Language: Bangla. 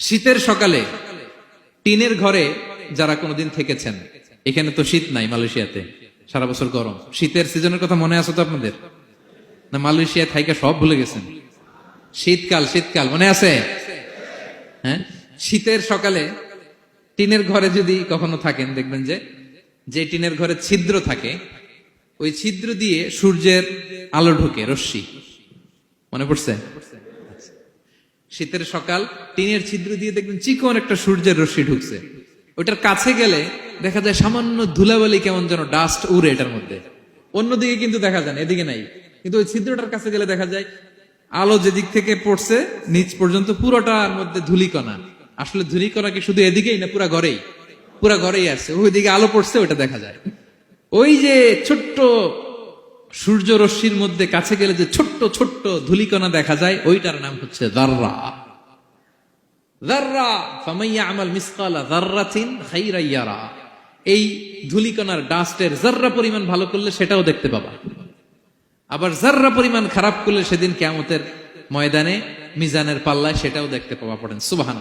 শীতের সকালে টিনের ঘরে যারা কোনোদিন থেকেছেন, এখানে তো শীত নাই মালয়েশিয়াতে, সারা বছর গরম। শীতের সিজনের কথা মনে আছে তো আপনাদের? না মালয়েশিয়া, থাইকা সব ভুলে গেছেন? শীতকাল শীতকাল, মনে আছে? হ্যাঁ? শীতের সকালে টিনের ঘরে যদি কখনো থাকেন, দেখবেন যে যে টিনের ঘরে ছিদ্র থাকে, ওই ছিদ্র দিয়ে সূর্যের আলো ঢুকে, রশ্মি। মনে পড়ছে? শীতের সকাল, টিনের ছিদ্র দিয়ে দেখবেন চিকন একটা সূর্যের রশ্মি ঢুকছে। ওটার কাছে গেলে দেখা যায় সামান্য ধুলাবালি কেমন যেন ডাস্ট উড়ে এটার মধ্যে। অন্যদিকে কিন্তু দেখা যায় না, এদিকে নাই। কিন্তু ওই ছিদ্রটার কাছে গেলে দেখা যায়, আলো যেদিক থেকে পড়ছে, নিচ পর্যন্ত পুরোটার মধ্যে ধুলিকণা। আসলে ধুলিকণা কি শুধু এদিকেই না পুরা ঘরেই? পুরা ঘরেই আছে ওইদিকে আলো পড়ছে, ওইটা দেখা যায়। ওই যে ছোট্ট সূর্য রশ্মির মধ্যে কাছে গেলে যে ছোট্ট ছোট্ট ধুলিকণা দেখা যায়, ওইটার নাম হচ্ছে দাররা। দাররা ফামাইয়া আমাল মিসকালা দাররাতিন খাইরা ইয়ারা। এই ধুলিকণার ডাস্টের জাররা পরিমাণ ভালো করলে সেটাও দেখতে পাবা। আবার জাররা পরিমাণ খারাপ করলে সেদিন কেমতের ময়দানে, মিজানের পাল্লায় সেটাও দেখতে পাওয়া পড়েন। সুবাহান